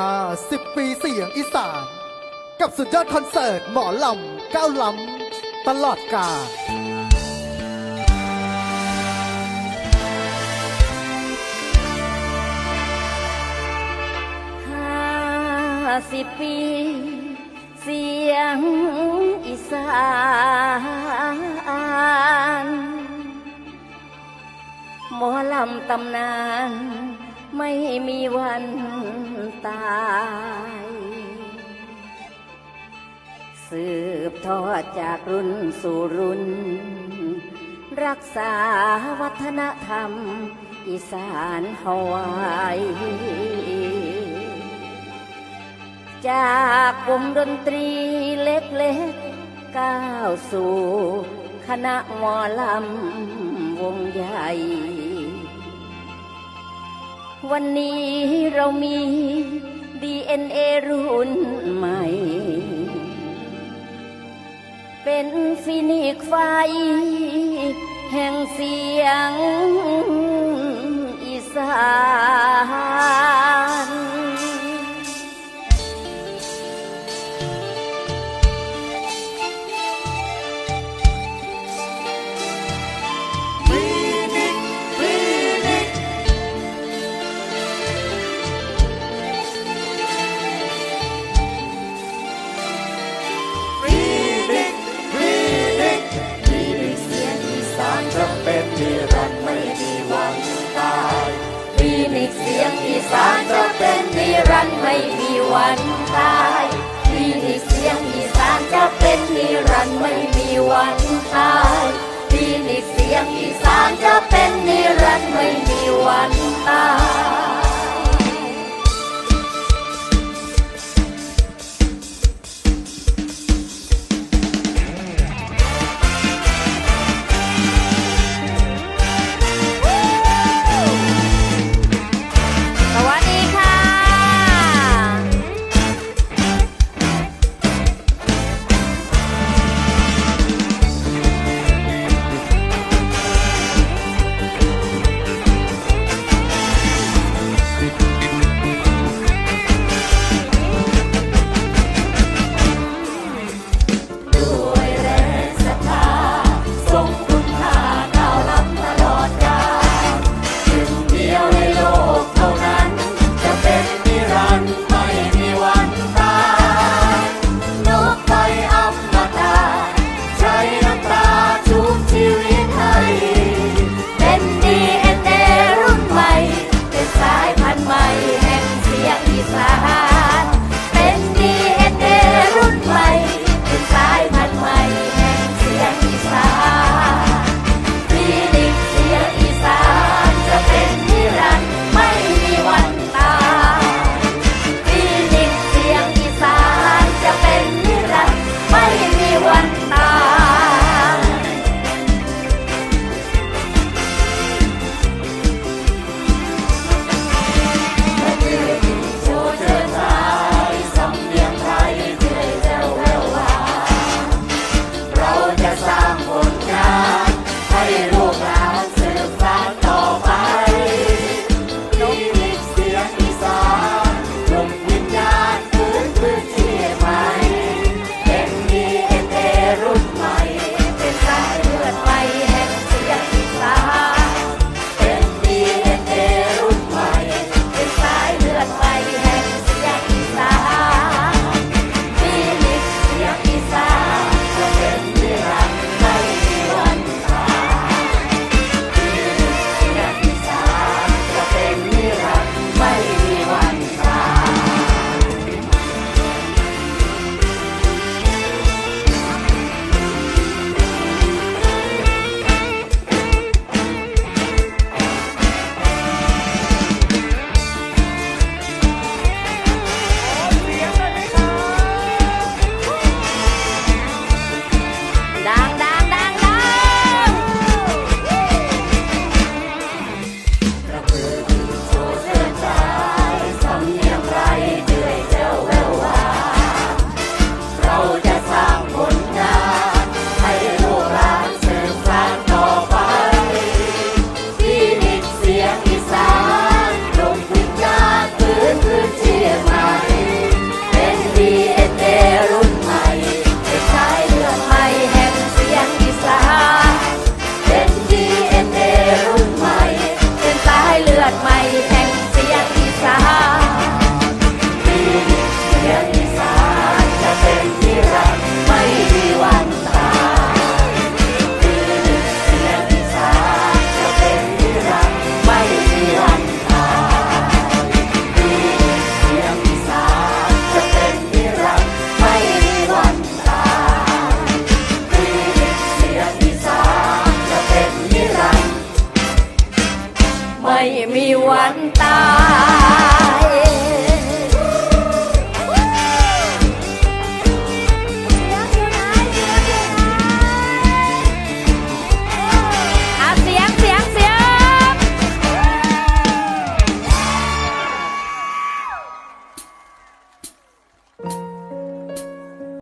50 ปีเสียงอีสาน กับสุดยอดคอนเสิร์ตหมอลำก้าวล้ำตลอดกาลห้าสิบปี เสียงอีสานหมอลำตำนาน ไม่มีวัน ตายสืบทอดจากรุ่นสู่รุ่น รักษาวัฒนธรรม อีสานเฮาไว้จากวงดนตรีเล็กๆก้าวสู่ คณะหมอลำวงใหญ่ วันนี้เรามี DNA รุ่นใหม่ เป็นฟินิกซ์ไฟ แห่งเสียงอีสาน สานจะเป็นนิรันดร์ไม่มีวันตายฟีนิกซ์เสียงอีสานจะเป็นนิรันดร์ไม่มีวันตายฟีนิกซ์เสียงอีสานจะเป็นนิรันดร์ไม่มีวัน ไม่มีวันตาย